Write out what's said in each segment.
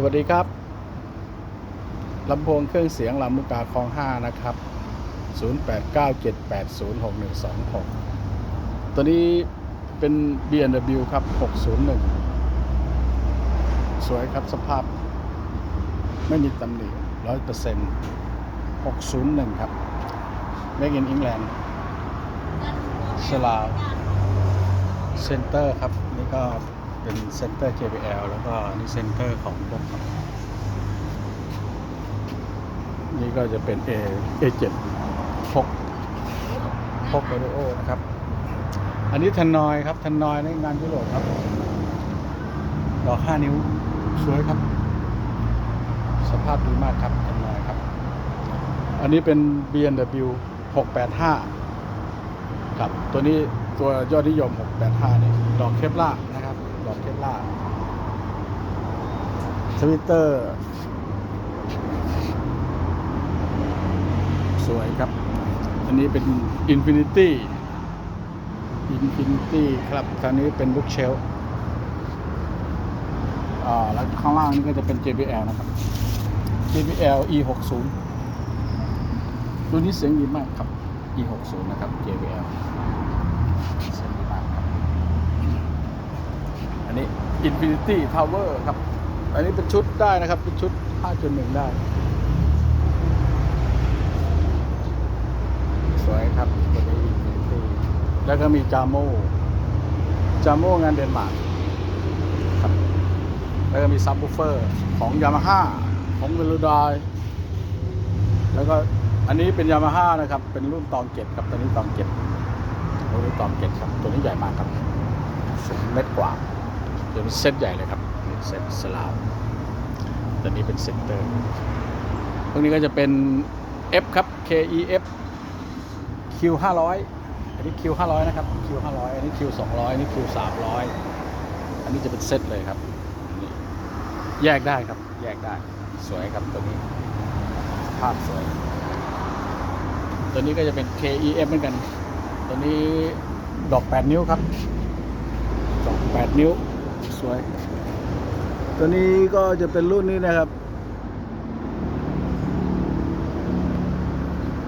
สวัสดีครับลำโพงเครื่องเสียงลำมุกาคลอง 5 นะครับ 0897806126 ตัวนี้เป็น B&W ครับ 601 สวยครับสภาพไม่มีตำหนิ 100% 601 ครับ Make in England สลาวเซนเตอร์ครับ นี่ก็ เป็นเซ็นเตอร์ JBL แล้วก็นี่เซ็นเตอร์ของพวกนี่ก็จะเป็น A A7 พกพกโรโอนะครับ อันนี้ทันนอยครับทันนอยในงานยุโรปครับดอก5นิ้วสวยครับ สภาพดีมากครับทันนอยครับ อันนี้เป็น B&W 685 ครับ ตัวนี้ตัวยอดนิยม 685นี่ดอกเคปล่า นะครับดอเคปล่าทวิตเตอร์ สวยครับ อันนี้เป็น Infinity Infinity ครับคราวนี้เป็นบุ๊กเชลอ่าแล้วข้างล่างนี่ก็จะเป็น JBL นะครับ JBL E60 ตัวนี้เสียงดีมากครับ E60 นะครับ JBL เสียงดีมากครับ อั นนี้ Infinity Tower ครับ อันนี้เป็นชุดได้นะครับ เป็นชุด 5.1 ได้ สวยครับตัวนี้ Infinity แล้วก็มีจาโมจาโมงานเดนมาร์กครับ แล้วก็มีซับ w ูเฟอร์ของยามาฮ่าของเวลูดายแล้วก็อันนี้เป็นยามาฮ่านะครับ เป็นรุ่นตองเก็บครับตัวนี้ตองเก็บตัวนี้ตองเก็บครับ ตัวนี้ใหญ่มากครับสูงเมตรกว่า ตัวนี้เซตใหญ่เลยครับเซตสลาวตัวนี้เป็นเซนเตอร์พวกนี้ก็จะเป็น F ครับ KEF Q 500อันนี้ Q 500นะครับ Q 500อันนี้ Q 200อันนี้ Q 300อันนี้จะเป็นเซตเลยครับนี่แยกได้ครับ แยกได้ สวยครับตัวนี้ ภาพสวย ตัวนี้ก็จะเป็น KEF เหมือนกัน ตัวนี้ดอก 8 นิ้วครับ ดอก 8 นิ้ว สวย ตัวนี้ก็จะเป็นรุ่นนี้นะครับ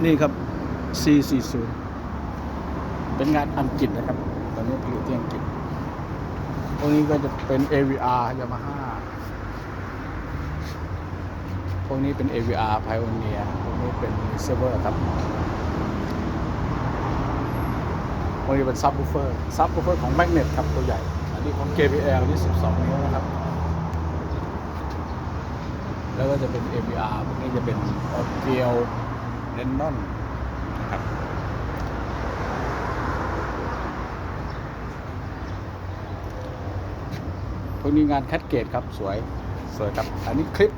นี่ครับ C40 เป็นงานอังกฤษนะครับ ตอนนี้ผลิตที่อังกฤษตรงนี้ก็จะเป็น AVR Yamaha พวกนี้เป็น AVR Pioneer พวกนี้เป็น Silver ครับพวกนี้เป็น Subwoofer Subwoofer ของ Magnet ครับตัวใหญ่ อันนี้ของ JBL นี่ 12 นิ้วนะครับ แล้วก็จะเป็น AVR พวกนี้จะเป็น Audio เรนนอนนะครับพวกนี้งานแคดเกตครับสวยสวยครับ อันนี้คลิป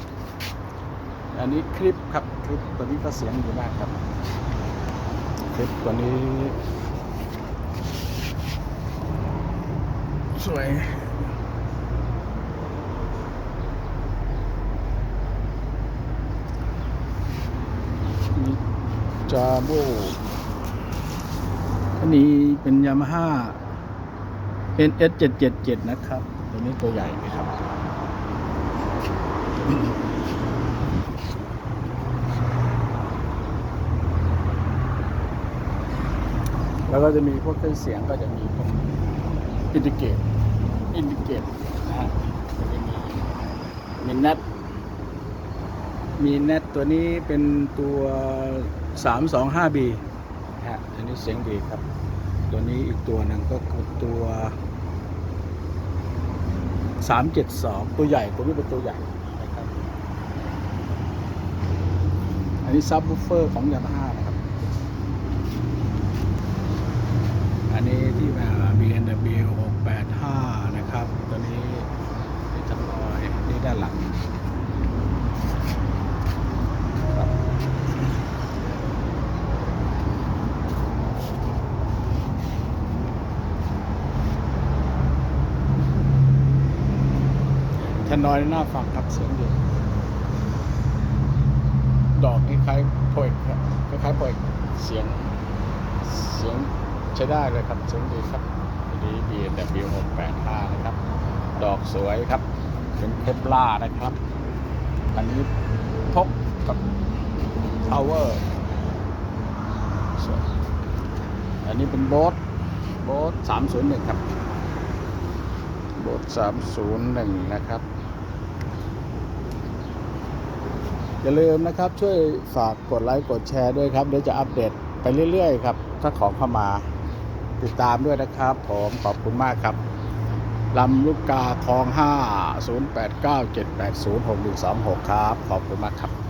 อันนี้คลิปครับ คลิปตัวนี้ก็เสียงดีมากครับ คลิปตัวนี้ สวยจาโบอันนี้เป็นยามาฮ่า NS 777นะครับ ตัวนี้ตัวใหญ่นะครับ แล้วก็จะมีพวกเครื่องเสียงก็จะมีพวก อินดิเกตอินดิเกตนะฮะจะมีมีนัทมีเน็ตตัวนี้เป็นตัว 325B ฮะ อันนี้เสียงดีครับ ตัวนี้อีกตัวหนึ่งก็คือตัว 372 ตัวใหญ่ ตัวนี้เป็นตัวใหญ่นะครับ อันนี้ซับ w ูเฟอร์ของยามาฮ่านะครับ อันนี้ที่มา B&W 685 นะครับ ตัวนี้เป็นจังลอยนี่ด้านหลัง แทนน้อยหน้าฟังครับเสียงดีดอกคล้ายๆโพยครับคล้ายๆโพยเสียงเสียงใช้ได้เลยครับเสียงดีครับดี B W 685นะครับ ดอกสวยครับ เป็นเคปล่านะครับ อันนี้พกกับ power ส่วนอันนี้เป็นโบ๊ทโบ๊ท301ครับ โบ๊ท301 นะครับ อย่าลืมนะครับช่วยฝากกดไลค์กดแชร์ด้วยครับ เดี๋ยวจะอัปเดตไปเรื่อยๆครับ ถ้าของเข้ามาติดตามด้วยนะครับผมขอบคุณมากครับลำลูกกาคลอง 5 089 780 6126 ครับ ขอบคุณมากครับ